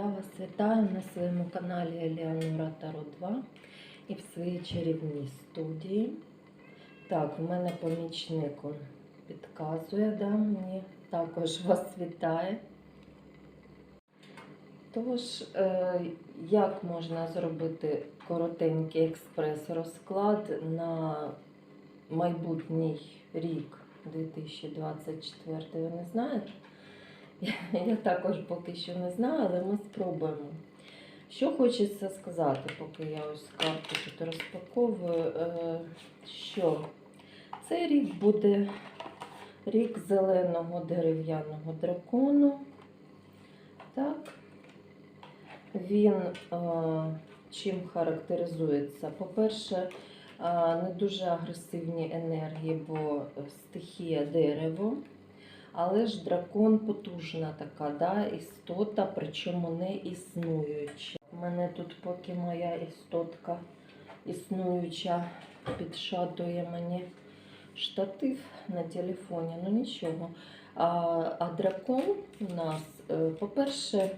Я вас вітаю на своєму каналі Еліанора Таро 2 і в своїй чарівній студії. Так, у мене помічник підказує, да, мені також вас вітає. Тож, е, як можна зробити коротенький експрес-розклад на майбутній рік 2024, ви не знаєте? Я також поки що не знаю, але ми спробуємо. Що хочеться сказати, поки я ось карту тут розпаковую, е, що цей рік буде рік зеленого дерев'яного дракону. Так. Він е, чим характеризується? По-перше, е, не дуже агресивні енергії, бо стихія дерево. Але ж дракон потужна така, да, істота, причому не існуюча. У мене тут поки моя істотка існуюча підшатує мені штатив на телефоні, ну нічого. А, а дракон у нас, е, по-перше,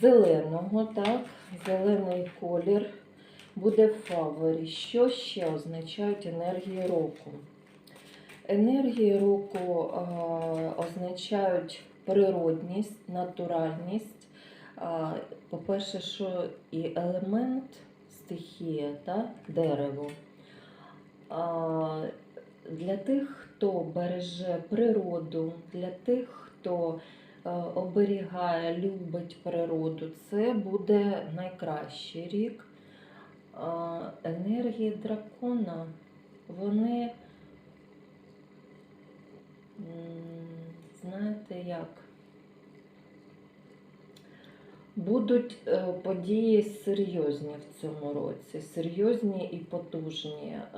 зеленого, так, зелений колір буде в фаворі. Що ще означають енергії року? Енергії року означають природність, натуральність. По-перше, що і елемент стихія, та, дерево. Для тих, хто береже природу, для тих, хто е, оберігає, любить природу, це буде найкращий рік. Енергії дракона, вони. Знаєте як? Будуть е, події серйозні в цьому році, серйозні і потужні. Е,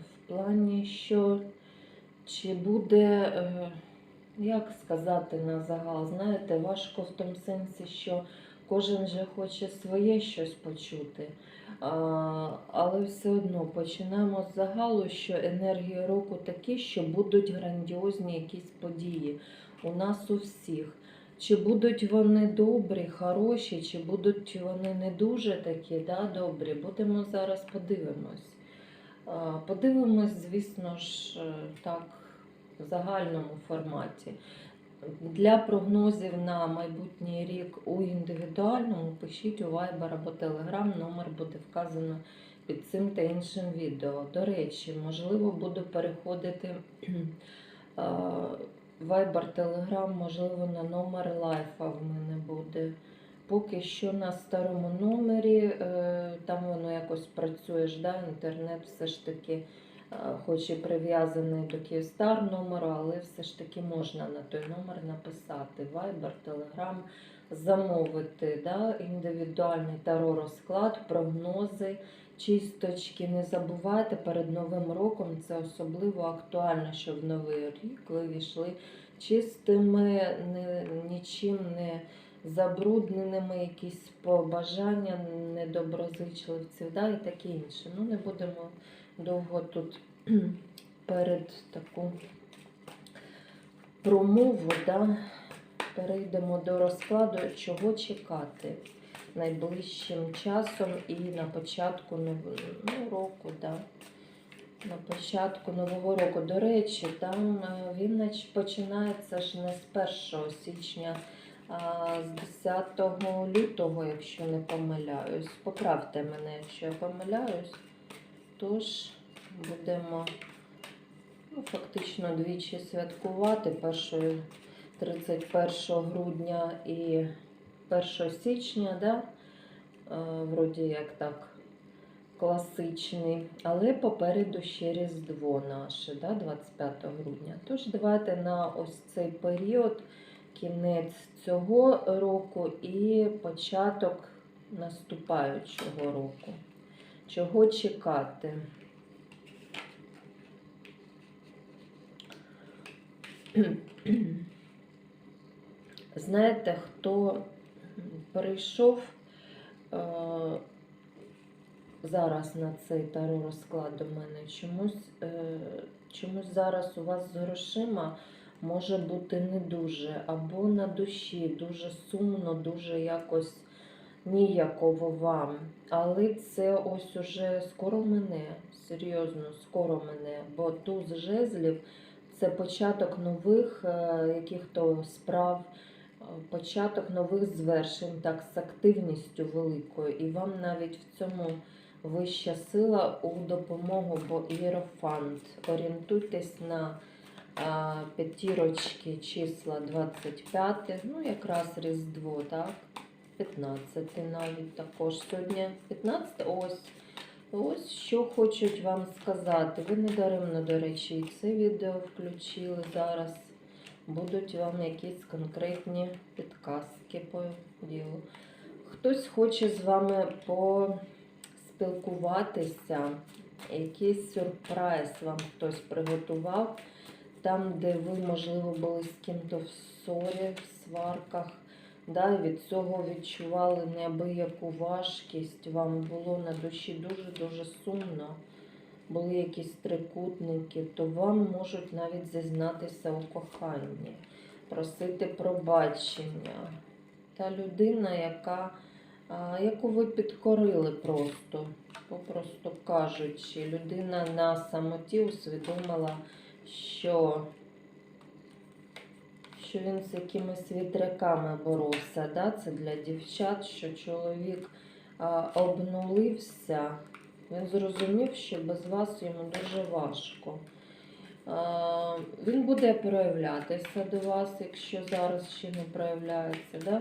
В плані, що чи буде, е, як сказати на загал, знаєте, важко в тому сенсі, що кожен же хоче своє щось почути. Але все одно починаємо з загалу, що енергії року такі, що будуть грандіозні якісь події у нас у всіх. Чи будуть вони добрі, хороші, чи будуть вони не дуже такі, да, добрі, будемо зараз подивимось. Подивимось, звісно ж, е, так, в загальному форматі. Для прогнозів на майбутній рік у індивідуальному пишіть у Viber або Telegram, номер буде вказано під цим та іншим відео. До речі, можливо, буду переходити Viber, Telegram, можливо, на номер лайфа в мене буде. Поки що на старому номері, е, там воно якось працює, інтернет все ж таки хоч і прив'язаний до Київстар номеру, але все ж таки можна на той номер написати Viber, Telegram, замовити да, індивідуальний таро розклад, прогнози, чисточки. Не забувайте перед Новим роком це особливо актуально, щоб в новий рік ви війшли чистими, нічим не забрудненими, якісь побажання недоброзичливців, да, і таке інше. Ну, не будемо довго тут перед таку промову, да, перейдемо до розкладу, чого чекати найближчим часом і на початку нового ну, року. Да. На початку нового року. До речі, там він починається ж не з 1 січня, а з 10 лютого, якщо не помиляюсь. Поправте мене, якщо я помиляюсь. Тож будемо ну, фактично двічі святкувати першою 31 грудня і 1 січня, да? Е, вроді як так класичний, але попереду ще Різдво наше, да, 25 грудня. Тож давайте на ось цей період, кінець цього року і початок наступаючого року. Чого чекати? Знаєте, хто прийшов е, зараз на цей таро розклад до мене, чомусь, е, чомусь зараз у вас з грошима може бути не дуже, або на душі, дуже сумно, дуже якось ніяково вам. Але це ось уже скоро мене, серйозно, скоро мене, бо туз жезлів це початок нових е, яких-то справ, е, початок нових звершень, так, з активністю великою. І вам навіть в цьому вища сила у допомогу, бо ієрофант. Орієнтуйтесь на а, п'ятірочки числа 25, ну якраз Різдво, так? 15 навіть також. Сьогодні 15, ось. Ось що хочуть вам сказати. Ви не даремно, до речі, і це відео включили зараз. Будуть вам якісь конкретні підказки по ділу. Хтось хоче з вами поспілкуватися, якийсь сюрприз вам хтось приготував, там, де ви, можливо, були з ким-то в ссорі, в сварках. Да, від цього відчували неабияку важкість, вам було на душі дуже-дуже сумно, були якісь трикутники, то вам можуть навіть зізнатися у коханні, просити пробачення. Та людина, яка, яку ви підкорили просто, попросту кажучи, людина на самоті усвідомила, що що він з якимись вітряками боровся. Да? Це для дівчат, що чоловік а, обнулився. Він зрозумів, що без вас йому дуже важко. А, він буде проявлятися до вас, якщо зараз ще не проявляється. Да?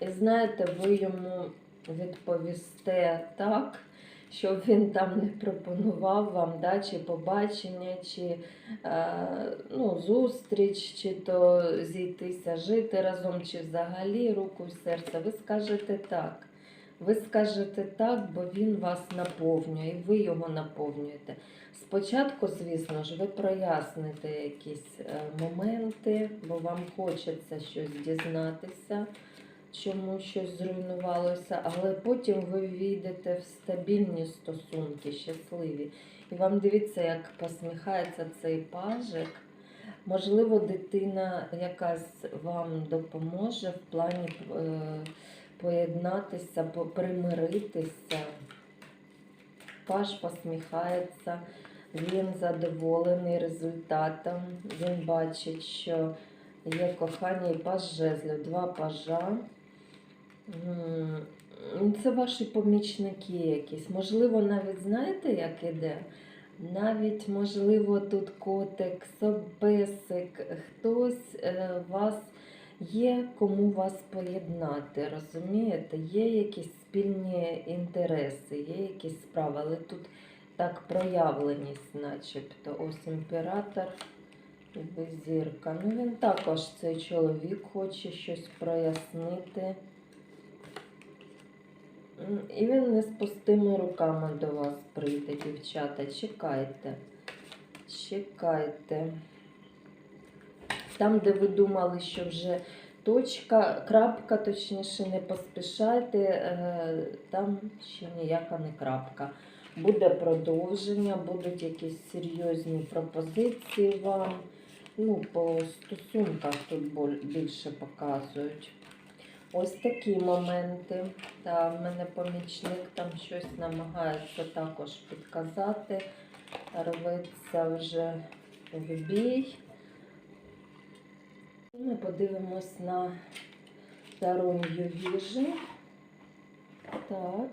І знаєте, ви йому відповісте так, що він там не пропонував вам, да, чи побачення, чи е, ну, зустріч, чи то зійтися, жити разом, чи взагалі руку в серце. Ви скажете так. Ви скажете так, бо він вас наповнює, і ви його наповнюєте. Спочатку, звісно ж, ви проясните якісь е, моменти, бо вам хочеться щось дізнатися чому щось зруйнувалося, але потім ви війдете в стабільні стосунки, щасливі. І вам дивіться, як посміхається цей пажик. Можливо, дитина якась вам допоможе в плані е, поєднатися, по- примиритися. Паж посміхається, він задоволений результатом. Він бачить, що є кохання і паж жезлів, два пажа. Це ваші помічники якісь. Можливо, навіть знаєте, як іде? Навіть, можливо, тут котик, собесик, хтось е, вас є, кому вас поєднати, розумієте? Є якісь спільні інтереси, є якісь справи, але тут так проявленість, начебто. Ось імператор і беззірка. Ну, він також цей чоловік хоче щось прояснити. І він не з пустими руками до вас прийде, дівчата. Чекайте. Чекайте. Там, де ви думали, що вже точка, крапка, точніше, не поспішайте, е, там ще ніяка не крапка. Буде продовження, будуть якісь серйозні пропозиції вам. Ну, по стосунках тут більше показують. Ось такі моменти. Та в мене помічник там щось намагається також підказати. Рветься вже в бій. Ми подивимось на сторонню віжі. Так.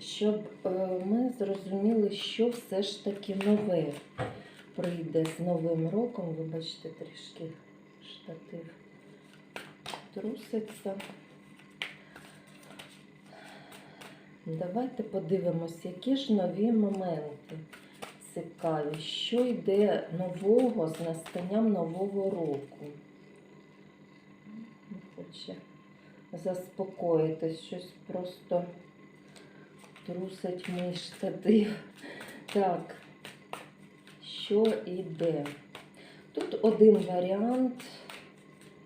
Щоб е, ми зрозуміли, що все ж таки нове прийде з Новим роком. Вибачте, трішки штатив труситься. Давайте подивимось, які ж нові моменти цікаві, що йде нового з настанням нового року. Хоче заспокоїтись, щось просто трусить мій штатив. Так, що йде? Тут один варіант,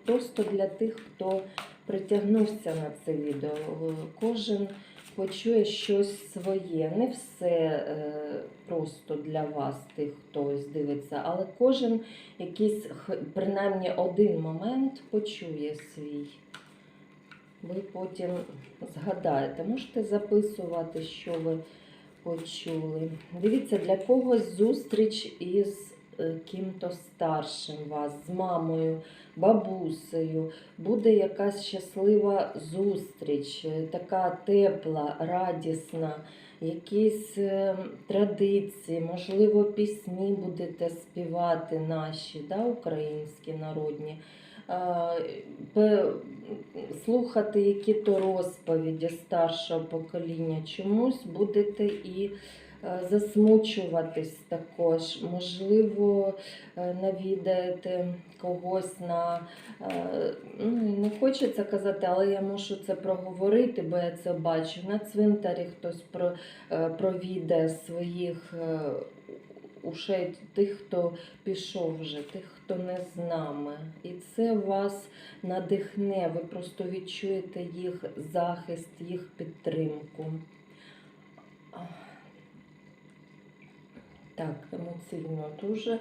просто для тих, хто притягнувся на це відео. Кожен почує щось своє. Не все е, просто для вас, тих, хто дивиться, але кожен якийсь, принаймні один момент почує свій. Ви потім згадаєте, можете записувати, що ви почули. Дивіться, для когось зустріч із ким-то старшим вас, з мамою, бабусею. Буде якась щаслива зустріч, е, така тепла, радісна, якісь е, традиції, можливо, пісні будете співати наші, да, українські народні. Е, Слухати які-то розповіді старшого покоління, чомусь будете і е, засмучуватись також. Можливо, е, навідаєте когось на е, ну, не хочеться казати, але я можу це проговорити, бо я це бачу. На цвинтарі хтось про, е, провідає своїх е, ушей, тих, хто пішов вже, тих, хто не з нами. І це вас надихне, ви просто відчуєте їх захист, їх підтримку. Так, емоційно дуже.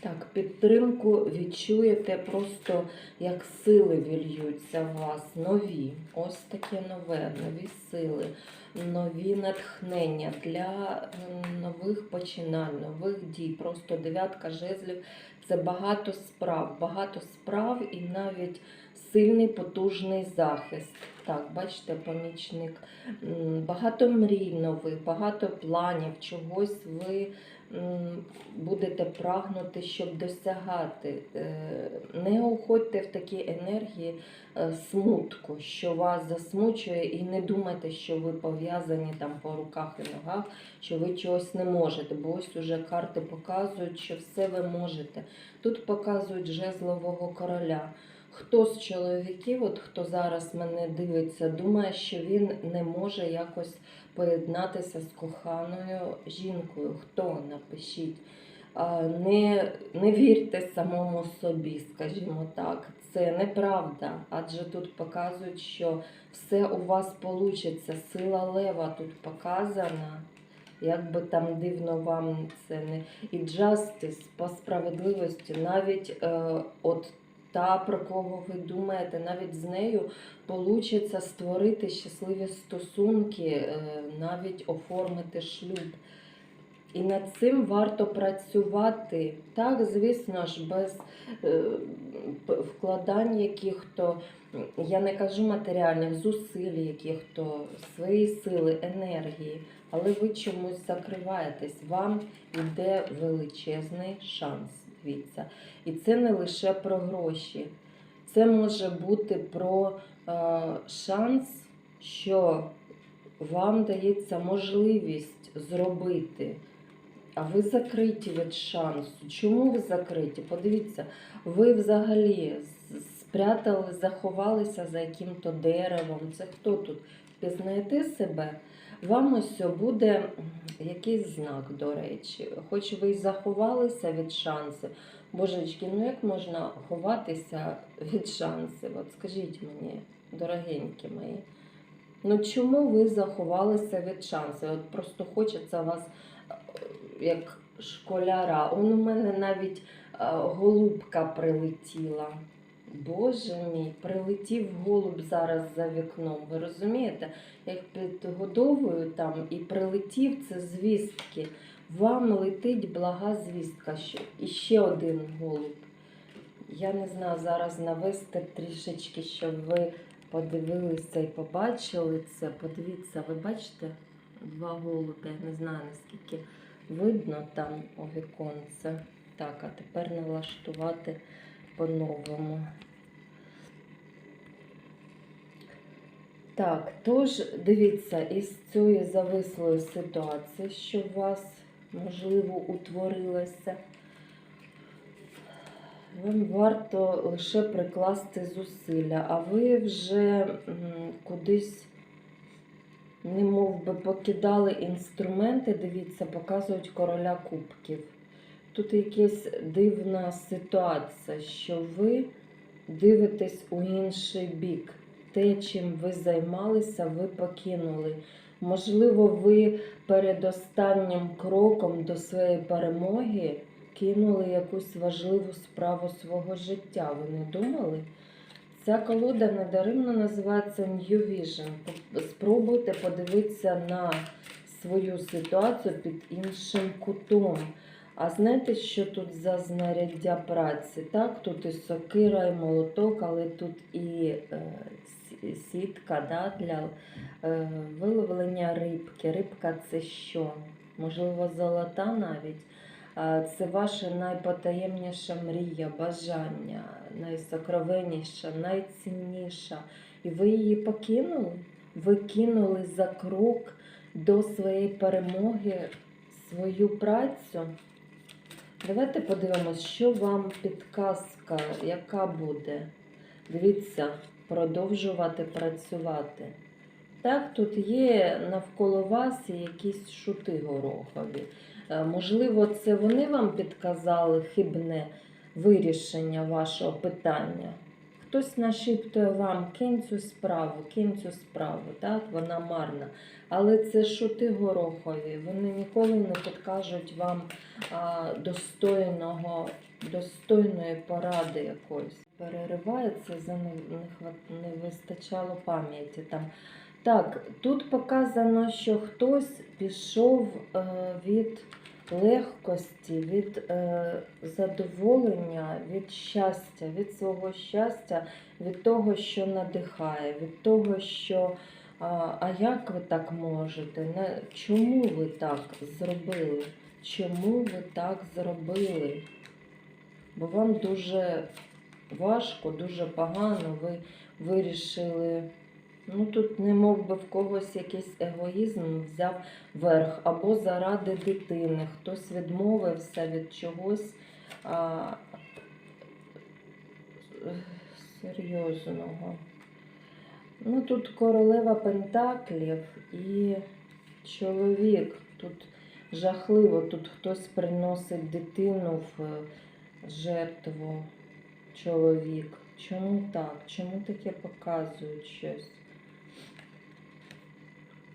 Так, підтримку відчуєте просто як сили вільються в вас, нові. Ось таке нове, нові сили, нові натхнення для нових починань, нових дій. Просто дев'ятка жезлів це багато справ, багато справ і навіть сильний потужний захист. Так, бачите, помічник. Багато мрій нових, багато планів, чогось ви будете прагнути, щоб досягати. Е, Не уходьте в такі енергії е, смутку, що вас засмучує, і не думайте, що ви пов'язані там по руках і ногах, що ви чогось не можете. Бо ось уже карти показують, що все ви можете. Тут показують жезлового короля. Хто з чоловіків, от хто зараз мене дивиться, думає, що він не може якось поєднатися з коханою жінкою. Хто напишіть? Не, не вірте самому собі, скажімо так. Це неправда, адже тут показують, що все у вас вийде. Сила лева тут показана. Як би там дивно вам це не. І джастис по справедливості, навіть е, от та, про кого ви думаєте, навіть з нею получиться створити щасливі стосунки, е, навіть оформити шлюб. І над цим варто працювати. Так, звісно ж, без е, вкладань яких-то, я не кажу матеріальних зусиль, яких-то свої сили, енергії, але ви чомусь закриваєтесь. Вам йде величезний шанс. Дивіться. І це не лише про гроші. Це може бути про е, шанс, що вам дається можливість зробити. А ви закриті від шансу. Чому ви закриті? Подивіться, ви взагалі спрятали, заховалися за яким-то деревом. Це хто тут? Впізнаєте себе? Вам ось буде якийсь знак, до речі. Хоч ви й заховалися від шансів. Божечки, ну як можна ховатися від шансів? От скажіть мені, дорогенькі мої. Ну чому ви заховалися від шансів? От просто хочеться вас е, як школяра. Он у мене навіть е, голубка прилетіла. Боже мій, прилетів голуб зараз за вікном. Ви розумієте? Як підгодовую там і прилетів це звістки. Вам летить блага звістка. І ще один голуб. Я не знаю зараз навести трішечки, щоб ви подивилися і побачили це. Подивіться, ви бачите два голубя. Я не знаю наскільки видно там у віконце. Так, а тепер налаштувати по-новому. Так, тож дивіться, із цієї завислої ситуації, що у вас, можливо, утворилася, вам варто лише прикласти зусилля, а ви вже кудись, не мов би, покидали інструменти, дивіться, показують короля кубків. Тут якась дивна ситуація, що ви дивитесь у інший бік. Те, чим ви займалися, ви покинули. Можливо, ви перед останнім кроком до своєї перемоги кинули якусь важливу справу свого життя. Ви не думали? Ця колода недаремно називається New Vision. Спробуйте подивитися на свою ситуацію під іншим кутом. А знаєте, що тут за знаряддя праці? Так, тут і сокира, і молоток, але тут і е, сітка да, для е, виловлення рибки. Рибка це що? Можливо, золота навіть. Це ваша найпотаємніша мрія, бажання, найсокровенніша, найцінніша. І ви її покинули? Ви кинули за крок до своєї перемоги свою працю. Давайте подивимось, що вам підказка, яка буде. Дивіться, продовжувати працювати. Так, тут є навколо вас якісь шути горохові. Е, Можливо, це вони вам підказали хибне вирішення вашого питання. Хтось нашіптує вам кинь цю справу, кинь цю справу, так? вона марна. Але це шути горохові, вони ніколи не підкажуть вам а, достойного, достойної поради якоїсь. Переривається, за не, не, вистачало пам'яті там. Так, тут показано, що хтось пішов е, від легкості, від е, задоволення, від щастя, від свого щастя, від того, що надихає, від того, що а, а як ви так можете? Не, чому ви так зробили? Чому ви так зробили? Бо вам дуже важко, дуже погано, ви вирішили. Ну тут не мов би в когось якийсь егоїзм взяв верх, або заради дитини, хтось відмовився від чогось а, серйозного. Ну тут королева Пентаклів і чоловік. Тут жахливо, тут хтось приносить дитину в е, жертву чоловік. Чому так? Чому таке показують щось?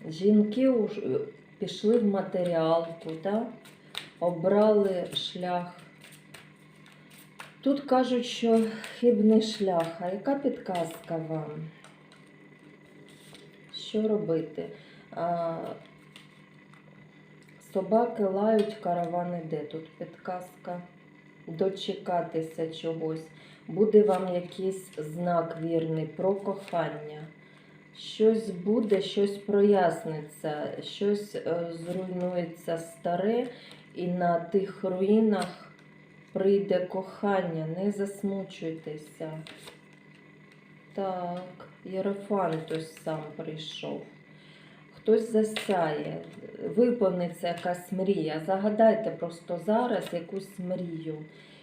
Жінки е, пішли в матеріалку, так? обрали шлях. Тут кажуть, що хибний шлях. А яка підказка вам? Що робити? А, собаки лають, караван іде. Тут підказка. Дочекатися чогось. Буде вам якийсь знак вірний про кохання. Щось буде, щось проясниться, щось е, зруйнується старе, і на тих руїнах прийде кохання. Не засмучуйтеся. Так, Єрофант ось сам прийшов. Хтось засяє, виповниться якась мрія. Загадайте просто зараз якусь мрію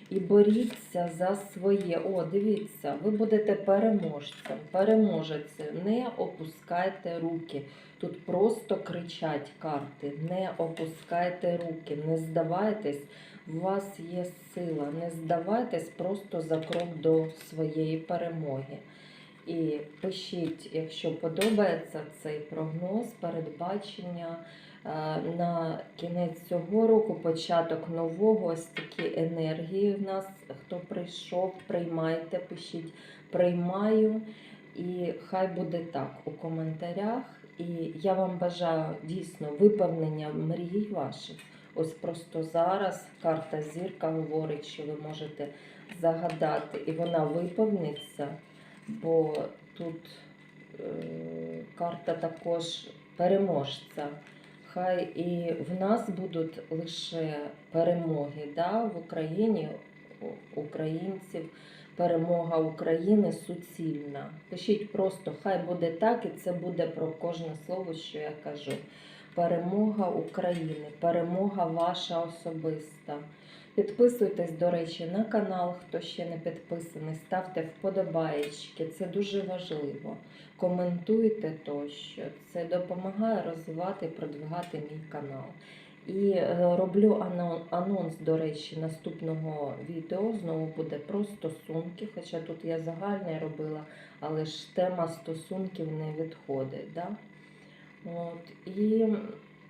і боріться за своє. О, дивіться, ви будете переможцем, переможецем. Не опускайте руки. Тут просто кричать карти. Не опускайте руки, не здавайтесь, у вас є сила. Не здавайтесь просто за крок до своєї перемоги. І пишіть, якщо подобається цей прогноз, передбачення на кінець цього року, початок нового, ось такі енергії в нас. Хто прийшов, приймайте, пишіть приймаю. І хай буде так у коментарях. І я вам бажаю дійсно виповнення мрій ваших. Ось просто зараз карта зірка говорить, що ви можете загадати, і вона виповниться бо тут е, карта також переможця. Хай і в нас будуть лише перемоги да, в Україні, українців, перемога України суцільна. Пишіть просто, хай буде так, і це буде про кожне слово, що я кажу. Перемога України, перемога ваша особиста. Підписуйтесь, до речі, на канал, хто ще не підписаний, ставте вподобаєчки, це дуже важливо. Коментуйте тощо. Це допомагає розвивати і продвигати мій канал. І е, роблю анонс, до речі, наступного відео. Знову буде про стосунки, хоча тут я загальне робила, але ж тема стосунків не відходить. Да? От, і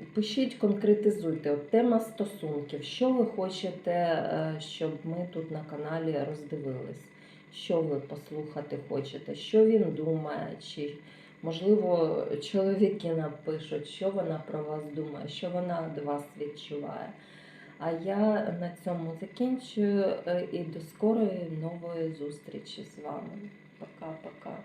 пишіть, конкретизуйте. От тема стосунків. Що ви хочете, е, щоб ми тут на каналі роздивились? Що ви послухати хочете? Що він думає? Чи можливо чоловіки напишуть, що вона про вас думає, що вона до вас відчуває? А я на цьому закінчую е, і до скорої нової зустрічі з вами. Пока-пока.